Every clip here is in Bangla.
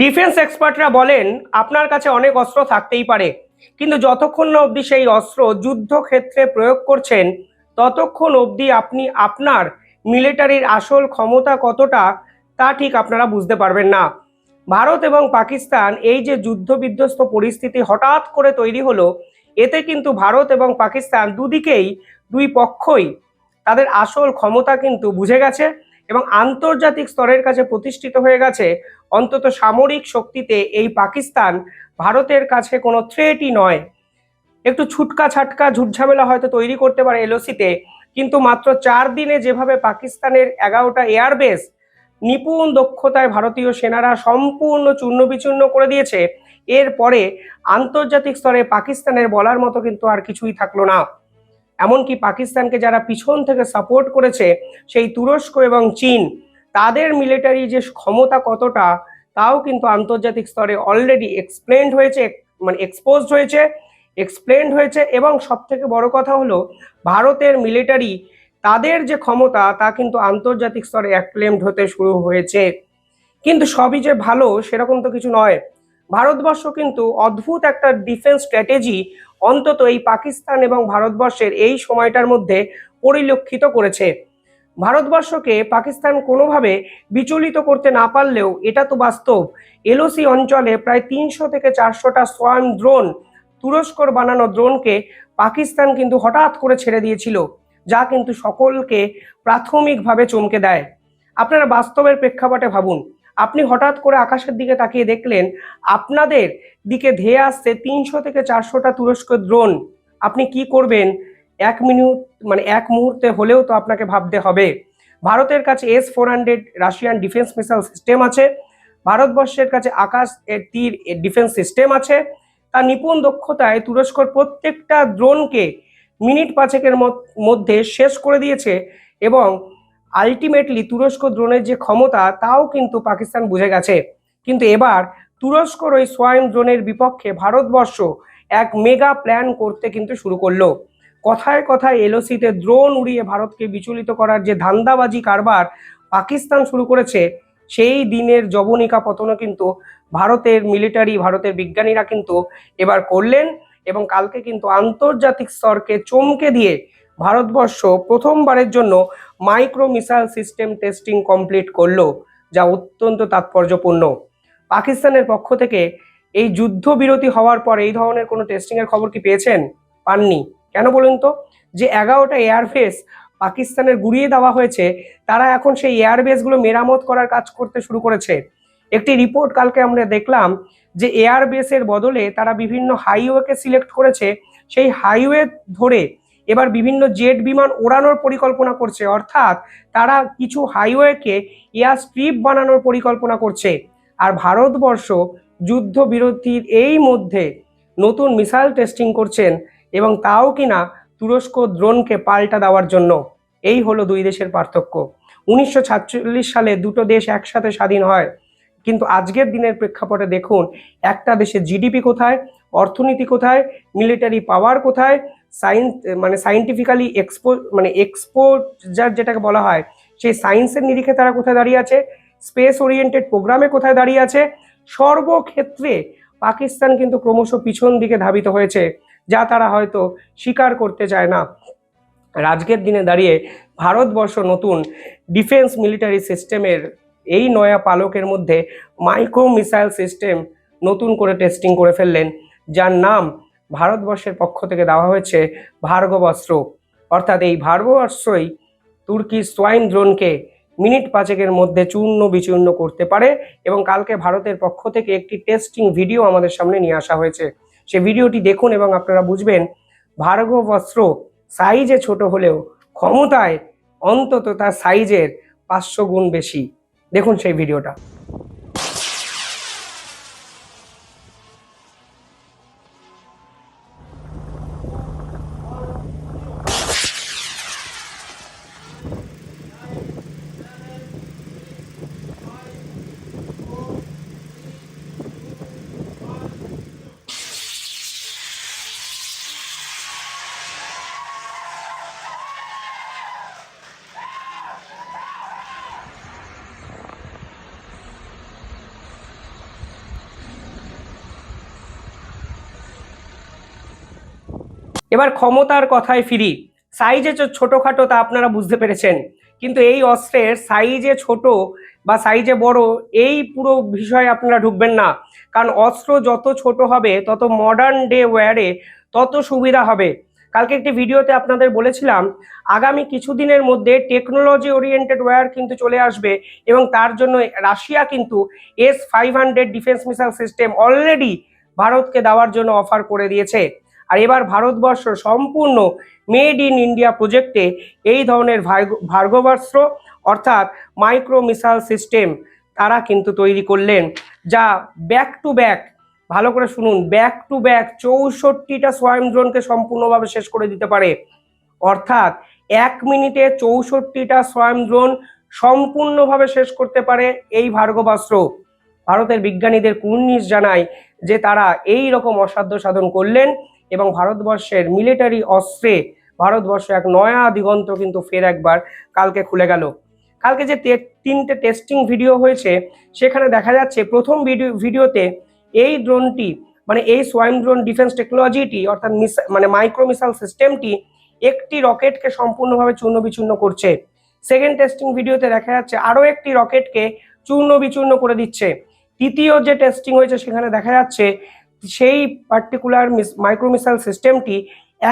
ডিফেন্স এক্সপার্টরা বলেন, আপনার কাছে অনেক অস্ত্র থাকতেই পারে, কিন্তু যতক্ষণ না অবধি সেই অস্ত্র যুদ্ধক্ষেত্রে প্রয়োগ করছেন, ততক্ষণ অবধি আপনি আপনার মিলিটারির আসল ক্ষমতা কতটা, তা ঠিক আপনারা বুঝতে পারবেন না। ভারত এবং পাকিস্তান এই যে যুদ্ধ বিধ্বস্ত পরিস্থিতি হঠাৎ করে তৈরি হলো, এতে কিন্তু ভারত এবং পাকিস্তান দুদিকেই দুই পক্ষই তাদের আসল ক্ষমতা কিন্তু বুঝে গেছে। এবং আন্তর্জাতিক স্তরের কাছে প্রতিষ্ঠিত হয়ে গেছে, অন্তত সামরিক শক্তিতে এই পাকিস্তান ভারতের কাছে কোনো থ্রেটই নয়। একটু ছুটকা ছাটকা ঝুটঝামেলা হয়তো তৈরি করতে পারে এলওসিতে, কিন্তু মাত্র চার দিনে যেভাবে পাকিস্তানের এগারোটা এয়ারবেস নিপুণ দক্ষতায় ভারতীয় সেনারা সম্পূর্ণ চূর্ণ বিচূর্ণ করে দিয়েছে, এরপরে আন্তর্জাতিক স্তরে পাকিস্তানের বলার মতো কিন্তু আর কিছুই থাকল না। এমনকি পাকিস্তানকে যারা পিছন থেকে সাপোর্ট করেছে, সেই তুরস্ক এবং চীন, তাদের মিলিটারি যে ক্ষমতা কতটা, তাও কিন্তু আন্তর্জাতিক স্তরে অলরেডি এক্সপ্লেন্ড হয়েছে মানে এক্সপোজড হয়েছে এক্সপ্লেন্ড হয়েছে এবং সব থেকে বড় কথা হলো, ভারতের মিলিটারি তাদের যে ক্ষমতা, তা কিন্তু আন্তর্জাতিক স্তরে অ্যাক্লেমড হতে শুরু হয়েছে। কিন্তু সবই যে ভালো, সেরকম তো কিছু নয়। ভারতবর্ষ কিন্তু অদ্ভুত একটা ডিফেন্স স্ট্র্যাটেজি অন্তত এই পাকিস্তান এবং ভারতবর্ষের এই সময়টার মধ্যে পরিলক্ষিত করেছে। ভারতবর্ষকে পাকিস্তান কোনোভাবে বিচলিত করতে না পারলেও এটা তো বাস্তব। এলওসি অঞ্চলে প্রায় তিনশো থেকে চারশোটা সোয়ান ড্রোন, তুরস্কর বানানো ড্রোনকে পাকিস্তান কিন্তু হঠাৎ করে ছেড়ে দিয়েছিল, যা কিন্তু সকলকে প্রাথমিকভাবে চমকে দেয়। আপনারা বাস্তবের প্রেক্ষাপটে ভাবুন আপনি হঠাৎ করে আকাশের দিকে তাকিয়ে দেখলেন, আপনাদের দিকে ধেয়ে আসছে তিনশো থেকে চারশোটা তুরস্ক ড্রোন আপনি কি করবেন? এক মিনিট মানে এক মুহূর্তে হলেও তো আপনাকে ভাবতে হবে। ভারতের কাছে S four hundred Russian defence missile system আছে। ভারতবর্ষের কাছে আকাশ তীর ডিফেন্স সিস্টেম আছে। তার নিপুণ দক্ষতায় তুরস্কর প্রত্যেকটা দ্রোনকে মিনিট পাঁচেকের মধ্যে শেষ করে দিয়েছে এবং আলটিমেটলি তুরস্ক ড্রোনের যে ক্ষমতা, তাও কিন্তু পাকিস্তান বুঝে গেছে। কিন্তু এবার তুরস্কর ওই সোয়াইম ড্রোনের বিপক্ষে ভারতবর্ষ এক মেগা প্ল্যান করতে কিন্তু শুরু করল। কথায় কথায় এলওসিতে ড্রোন উড়িয়ে ভারতকে বিচলিত করার যে ধান্দাবাজি কারবার পাকিস্তান শুরু করেছে, সেই দিনের জবনিকা পতনও কিন্তু ভারতের মিলিটারি ভারতের বিজ্ঞানীরা কিন্তু এবার করলেন এবং কালকে কিন্তু আন্তর্জাতিক স্তরকে চমকে দিয়ে ভারতবর্ষ প্রথমবারের জন্য micro missile system testing complete করল, যা অত্যন্ত তাৎপর্যপূর্ণ। পাকিস্তানের পক্ষ থেকে এই যুদ্ধবিরতি হওয়ার পর এই ধরনের কোনো টেস্টিং এর খবর কি পেয়েছেন? পাননি। কেন বলুন তো? যে এগারোটা এয়ারফেস পাকিস্তানের গুড়িয়ে দেওয়া হয়েছে, তারা এখন সেই এয়ারবেসগুলো মেরামত করার কাজ করতে শুরু করেছে। একটি রিপোর্ট কালকে আমরা দেখলাম যে এয়ারবেসের বদলে তারা বিভিন্ন হাইওয়েকে সিলেক্ট করেছে। সেই হাইওয়ে ধরে এবার বিভিন্ন জেট বিমান ওড়ানোর পরিকল্পনা করছে। অর্থাৎ তারা কিছু হাইওয়েকে এয়ার স্ট্রিপ বানানোর পরিকল্পনা করছে। আর ভারতবর্ষ যুদ্ধবিরতির এই মধ্যে নতুন মিসাইল টেস্টিং করছেন এবং তাও কিনা তুরস্ক ড্রোনকে পাল্টা দেওয়ার জন্য। এই হলো দুই দেশের পার্থক্য। উনিশশো সাতচল্লিশ সালে দুটো দেশ একসাথে স্বাধীন হয়। কিন্তু আজকের দিনের প্রেক্ষাপটে দেখুন, একটা দেশের জিডিপি কোথায়, অর্থনীতি কোথায়, মিলিটারি পাওয়ার কোথায় সায়েন্স মানে সাইন্টিফিক্যালি এক্সপো মানে এক্সপোজার যেটাকে বলা হয়, সেই সায়েন্সের নিরিখে তারা কোথায় দাঁড়িয়ে আছে? স্পেস ওরিয়েন্টেড প্রোগ্রামে কোথায় দাঁড়িয়ে আছে? সর্বক্ষেত্রে পাকিস্তান কিন্তু ক্রমশ পিছন দিকে ধাবিত হয়েছে, যা তারা হয়তো স্বীকার করতে চায় না। আজকের দিনে দাঁড়িয়ে ভারতবর্ষ নতুন ডিফেন্স মিলিটারি সিস্টেমের এই নয়া পালকের মধ্যে মাইক্রো মিসাইল সিস্টেম নতুন করে টেস্টিং করে ফেললেন, যার নাম ভারতবর্ষের পক্ষ থেকে দেওয়া হয়েছে ভার্গবাস্ত্র অর্থাৎ এই ভার্গবাস্ত্রই তুর্কি সোয়াইন ড্রোনকে মিনিট পাঁচেকের মধ্যে চূর্ণ বিচূর্ণ করতে পারে এবং কালকে ভারতের পক্ষ থেকে একটি টেস্টিং ভিডিও আমাদের সামনে নিয়ে আসা হয়েছে। সে ভিডিওটি দেখুন এবং আপনারা বুঝবেন ভার্গবাস্ত্র সাইজে ছোট হলেও ক্ষমতায় অন্তত তার সাইজের পাঁচশো গুণ বেশি। দেখুন সেই ভিডিওটা। এবার ক্ষমতার কথায় ফিরি। সাইজে ছোটোখাটো তা আপনারা বুঝতে পেরেছেন। কিন্তু এই অস্ত্রের সাইজে ছোট বা সাইজে বড় এই পুরো বিষয়ে আপনারা ঢুকবেন না। কারণ অস্ত্র যত ছোট হবে, তত মডার্ন ডে ওয়্যারে তত সুবিধা হবে। কালকে একটি ভিডিওতে আপনাদের বলেছিলাম, আগামী কিছুদিনের মধ্যে টেকনোলজি ওরিয়েন্টেড ওয়্যার কিন্তু চলে আসবে এবং তার জন্য রাশিয়া কিন্তু S five hundred defence missile system already ভারতকে দেওয়ার জন্য অফার করে দিয়েছে। আর এবার ভারতবর্ষ সম্পূর্ণ মেড ইন ইন্ডিয়া প্রজেক্টে এই ধরনের ভার্গ- ভার্গবাস্ত্র অর্থাৎ মাইক্রো মিসাইল সিস্টেম তারা কিন্তু তৈরি করলেন। যা ব্যাক টু ব্যাক ভালো করে শুনুন ব্যাক টু ব্যাক চৌষট্টিটা সোয়াইম ড্রোনকে সম্পূর্ণভাবে শেষ করে দিতে পারে। অর্থাৎ এক মিনিটে চৌষট্টিটা সোয়াইম ড্রোন সম্পূর্ণভাবে শেষ করতে পারে এই ভার্গবাস্ত্র। ভারতের বিজ্ঞানীদের কুর্নিশ জানায় যে তারা এই রকম অসাধ্য সাধন করলেন। এবং ভারতবর্ষের মিলিটারি অস্ত্রে ভারতবর্ষ এক নয়া দিগন্ত কিন্তু ফের একবার কালকে খুলে গেল। কালকে যে তিনটে টেস্টিং ভিডিও হয়েছে, সেখানে দেখা যাচ্ছে প্রথম ভিডিও ভিডিওতে এই ড্রোনটি মানে এই সোয়াইম ড্রোন ডিফেন্স টেকনোলজিটি অর্থাৎ মানে মাইক্রো মিসাইল সিস্টেমটি একটি রকেটকে সম্পূর্ণভাবে চূর্ণ বিচূর্ণ করছে। সেকেন্ড টেস্টিং ভিডিওতে দেখা যাচ্ছে আরও একটি রকেটকে চূর্ণ বিচূর্ণ করে দিচ্ছে। তৃতীয় যে টেস্টিং হয়েছে, সেখানে দেখা যাচ্ছে সেই পার্টিকুলার মাইক্রো মিসাইল সিস্টেমটি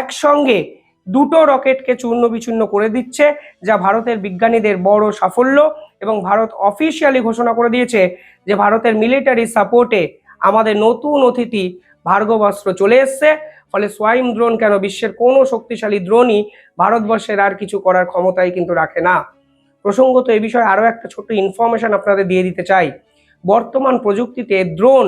একসঙ্গে দুটো রকেটকে চূর্ণ বিচূর্ণ করে দিচ্ছে, যা ভারতের বিজ্ঞানীদের বড় সাফল্য এবং ভারত অফিসিয়ালি ঘোষণা করে দিয়েছে যে ভারতের মিলিটারি সাপোর্টে আমাদের নতুন অতিথি ভার্গবাস্ত্র চলে এসছে। ফলে সোয়াইম ড্রোন কেন বিশ্বের কোনো শক্তিশালী ড্রোনই ভারতবর্ষের আর কিছু করার ক্ষমতাই কিন্তু রাখে না। প্রসঙ্গত এ বিষয়ে আরও একটা ছোট্ট ইনফরমেশন আপনাদের দিয়ে দিতে চাই। বর্তমান প্রযুক্তিতে ড্রোন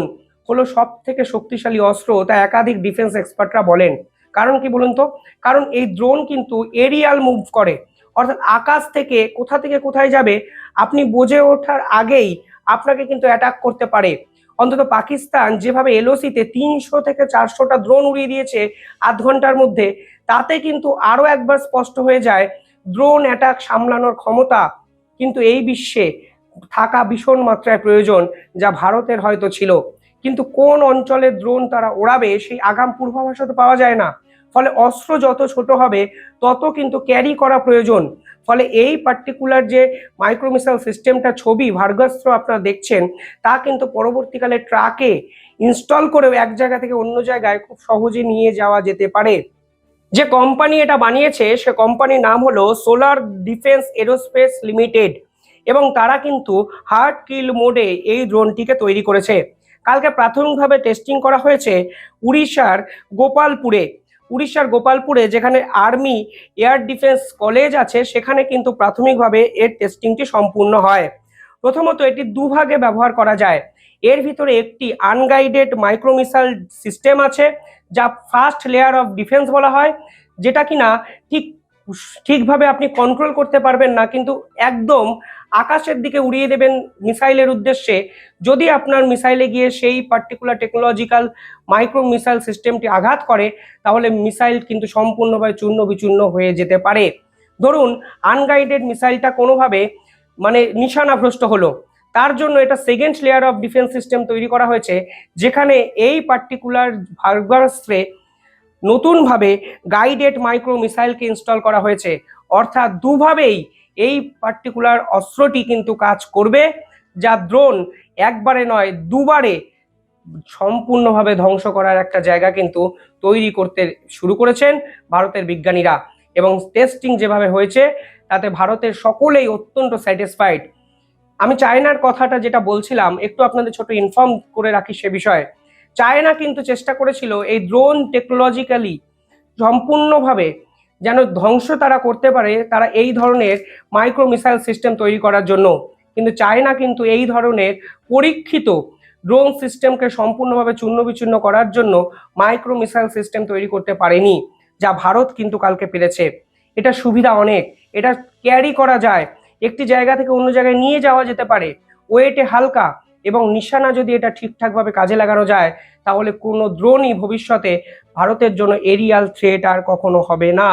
হলো সব থেকে শক্তিশালী অস্ত্র তা একাধিক ডিফেন্স এক্সপার্টরা বলেন। কারণ কি বলুন তো? কারণ এই ড্রোন কিন্তু এরিয়াল মুভ করে। অর্থাৎ আকাশ থেকে কোথা থেকে কোথায় যাবে, আপনি বুঝে ওঠার আগেই আপনাকে কিন্তু অ্যাটাক করতে পারে। অন্তত পাকিস্তান যেভাবে এলওসিতে তিনশো থেকে চারশোটা ড্রোন উড়িয়ে দিয়েছে আধ ঘণ্টার মধ্যে, তাতে কিন্তু আরও একবার স্পষ্ট হয়ে যায় ড্রোন অ্যাটাক সামলানোর ক্ষমতা কিন্তু এই বিশ্বে থাকা ভীষণ মাত্রায় প্রয়োজন, যা ভারতের হয়তো ছিল। কিন্তু কোন অঞ্চলে ড্রোন তারা ওড়াবে সেই আগাম পূর্বাভাসও তো পাওয়া যায় না। ফলে অস্ত্র যত ছোট হবে, তত কিন্তু ক্যারি করা প্রয়োজন। ফলে এই পার্টিকুলার যে মাইক্রোমিসাইল সিস্টেমটা ছবি, ভার্গাস্ত্র আপনারা দেখছেন, তা কিন্তু পরবর্তীকালে ট্রাকে ইনস্টল করেও এক জায়গা থেকে অন্য জায়গায় খুব সহজে নিয়ে যাওয়া যেতে পারে। যে কোম্পানি এটা বানিয়েছে, সে কোম্পানির নাম হলো সোলার ডিফেন্স এরোস্পেস লিমিটেড এবং তারা কিন্তু হার্ড কিল মোডে এই ড্রোনটিকে তৈরি করেছে। কালকে প্রাথমিকভাবে টেস্টিং করা হয়েছে উড়িষ্যার গোপালপুরে। উড়িষ্যার গোপালপুরে যেখানে আর্মি এয়ার ডিফেন্স কলেজ আছে, সেখানে কিন্তু প্রাথমিকভাবে এর টেস্টিংটি সম্পূর্ণ হয়। প্রথমত এটি দুভাগে ব্যবহার করা যায়। এর ভিতরে একটি আনগাইডেড মাইক্রোমিসাইল সিস্টেম আছে, যা ফার্স্ট লেয়ার অফ ডিফেন্স বলা হয়, যেটা কিনা ঠিক, ঠিকভাবে আপনি কন্ট্রোল করতে পারবেন না, কিন্তু একদম আকাশের দিকে উড়িয়ে দেবেন মিসাইলের উদ্দেশ্যে। যদি আপনার মিসাইলে গিয়ে সেই পার্টিকুলার টেকনোলজিক্যাল মাইক্রো মিসাইল সিস্টেমটি আঘাত করে, তাহলে মিসাইল কিন্তু সম্পূর্ণভাবে চূর্ণ বিচূর্ণ হয়ে যেতে পারে। ধরুন আনগাইডেড মিসাইলটা কোনোভাবে মানে নিশানাভ্রষ্ট হলো। তার জন্য এটা second layer of defence system তৈরি করা হয়েছে, যেখানে এই পার্টিকুলার ভার্গাস্ত্রে নতুনভাবে গাইডেড মাইক্রো মিসাইলকে ইনস্টল করা হয়েছে। অর্থাৎ দুভাবেই এই পার্টিকুলার অস্ত্রটি কিন্তু কাজ করবে, যা ড্রোন একবারে নয়, দুবারে সম্পূর্ণভাবে ধ্বংস করার একটা জায়গা কিন্তু তৈরি করতে শুরু করেছেন ভারতের বিজ্ঞানীরা। এবং টেস্টিং যেভাবে হয়েছে, তাতে ভারতের সকলেই অত্যন্ত স্যাটিসফাইড আমি চায়নার কথাটা যেটা বলছিলাম, একটু আপনাদের ছোট ইনফর্ম করে রাখি সে বিষয়ে। চায়না কিন্তু চেষ্টা করেছিল এই ড্রোন টেকনোলজিক্যালি সম্পূর্ণভাবে যেন ধ্বংস তারা করতে পারে, তারা এই ধরনের মাইক্রো মিসাইল সিস্টেম তৈরি করার জন্য। কিন্তু চায়না কিন্তু এই ধরনের পরীক্ষিত ড্রোন সিস্টেমকে সম্পূর্ণভাবে চূর্ণ বিচূর্ণ করার জন্য মাইক্রো মিসাইল সিস্টেম তৈরি করতে পারেনি, যা ভারত কিন্তু কালকে পেরেছে। এটা সুবিধা অনেক। এটা ক্যারি করা যায়। একটি জায়গা থেকে অন্য জায়গায় নিয়ে যাওয়া যেতে পারে। ওয়েটে হালকা এবং নিশানা যদি এটা ঠিকঠাকভাবে কাজে লাগানো যায়, তাহলে কোনো ড্রোনই ভবিষ্যতে ভারতের জন্য এরিয়াল থ্রেট আর কখনো হবে না।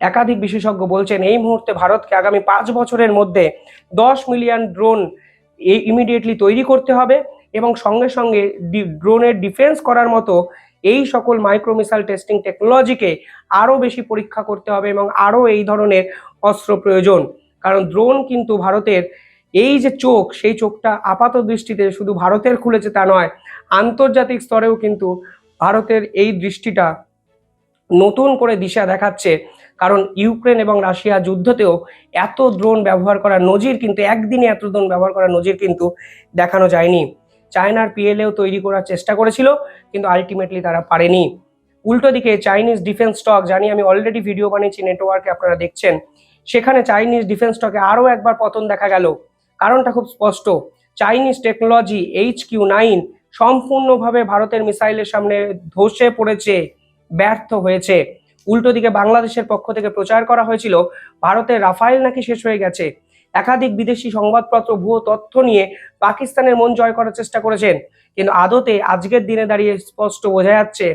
একাধিক বিশেষজ্ঞ বলছেন, এই মুহূর্তে ভারতকে আগামী পাঁচ বছরের মধ্যে দশ মিলিয়ন ড্রোন ইমিডিয়েটলি তৈরি করতে হবে এবং সঙ্গে সঙ্গে ড্রোনের ডিফেন্স করার মতো এই সকল মাইক্রো মিসাইল টেস্টিং টেকনোলজিকে আরও বেশি পরীক্ষা করতে হবে এবং আরও এই ধরনের অস্ত্র প্রয়োজন। কারণ ড্রোন কিন্তু ভারতের এই যে চোখ, সেই চোখটা আপাত দৃষ্টিতে শুধু ভারতের খুলেছে তা নয়, আন্তর্জাতিক স্তরেও কিন্তু ভারতের এই দৃষ্টিটা নতুন করে দিশা দেখাচ্ছে। কারণ ইউক্রেন এবং রাশিয়া যুদ্ধতেও এত ড্রোন ব্যবহার করার নজির কিন্তু, একদিনে এত ড্রোন ব্যবহার করার নজির কিন্তু দেখানো যায়নি। চায়নার পিএলএও তৈরি করার চেষ্টা করেছিল, কিন্তু আলটিমেটলি তারা পারেনি। উল্টো দিকে চাইনিজ ডিফেন্স স্টক জানি আমি অলরেডি ভিডিও বানিয়েছি নেটওয়ার্কে আপনারা দেখছেন, সেখানে চাইনিজ ডিফেন্স স্টকে আরও একবার পতন দেখা গেল। কারণটা খুব স্পষ্ট Chinese technology H Q nine সম্পূর্ণভাবে ভারতের মিসাইলের সামনে ধসে পড়েছে, ব্যর্থ হয়েছে। উল্টো দিকে বাংলাদেশের পক্ষ থেকে প্রচার করা হয়েছিল ভারতের রাফায়েল নাকি শেষ হয়ে গেছে? একাধিক বিদেশি সংবাদপত্র, ভুয়ো তথ্য নিয়ে পাকিস্তানের মন জয় করার চেষ্টা করেছেন। কিন্তু আদতে আজকের দিনে দাঁড়িয়ে স্পষ্ট বোঝা যাচ্ছে,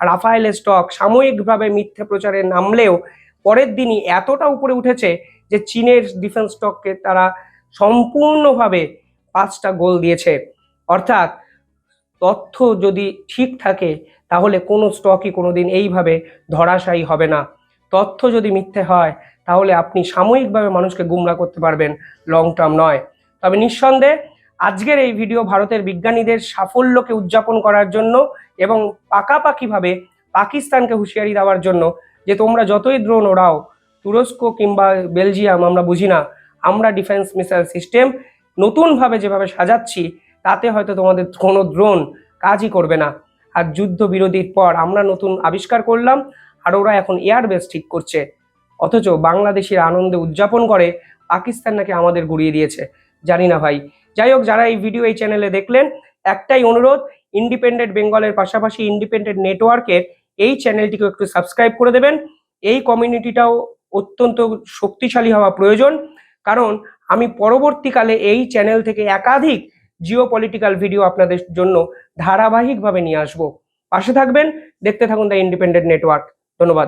রাফায়েলের স্টক সাময়িকভাবে মিথ্যে প্রচারে নামলেও পরের দিনই এতটা উপরে উঠেছে যে চীনের ডিফেন্স স্টককে তারা সম্পূর্ণভাবে পাঁচটা গোল দিয়েছে। অর্থাৎ তথ্য যদি ঠিক থাকে, তাহলে কোনো স্টকই কোনোদিন এইভাবে ধরাশায়ী হবে না। তথ্য যদি মিথ্যে হয়, তাহলে আপনি সাময়িকভাবে মানুষকে গুমরা করতে পারবেন লং টার্ম নয়। তবে নিঃসন্দেহে, আজকের এই ভিডিও ভারতের বিজ্ঞানীদের সাফল্যকে উদযাপন করার জন্য এবং পাকাপাকিভাবে পাকিস্তানকে হুঁশিয়ারি দেওয়ার জন্য যে তোমরা যতই দ্রোণ ওড়াও, তুরস্ক কিংবা বেলজিয়াম, আমরা বুঝি না। আমরা ডিফেন্স মিসাইল সিস্টেম নতুনভাবে যেভাবে সাজাচ্ছি তাতে হয়তো তোমাদের কোনো দ্রোণ কাজই করবে না। আর যুদ্ধ বিরোধীর পর আমরা নতুন আবিষ্কার করলাম আর ওরা এখন এয়ারবেস ঠিক করছে। অথচ বাংলাদেশের আনন্দে উদযাপন করে, পাকিস্তান নাকি আমাদের গুড়িয়ে দিয়েছে। জানি না ভাই। যাই হোক, যারা এই ভিডিও এই চ্যানেলে দেখলেন, একটাই অনুরোধ ইন্ডিপেন্ডেন্ট বেঙ্গলের পাশাপাশি ইন্ডিপেন্ডেন্ট নেটওয়ার্কের এই চ্যানেলটিকে একটু সাবস্ক্রাইব করে দেবেন। এই কমিউনিটিটাও অত্যন্ত শক্তিশালী হওয়া প্রয়োজন। কারণ আমি পরবর্তীকালে এই চ্যানেল থেকে একাধিক জিও পলিটিক্যাল ভিডিও আপনাদের জন্য ধারাবাহিকভাবে নিয়ে আসব। পাশে থাকবেন, দেখতে থাকুন দ্য ইন্ডিপেন্ডেন্ট নেটওয়ার্ক ধন্যবাদ।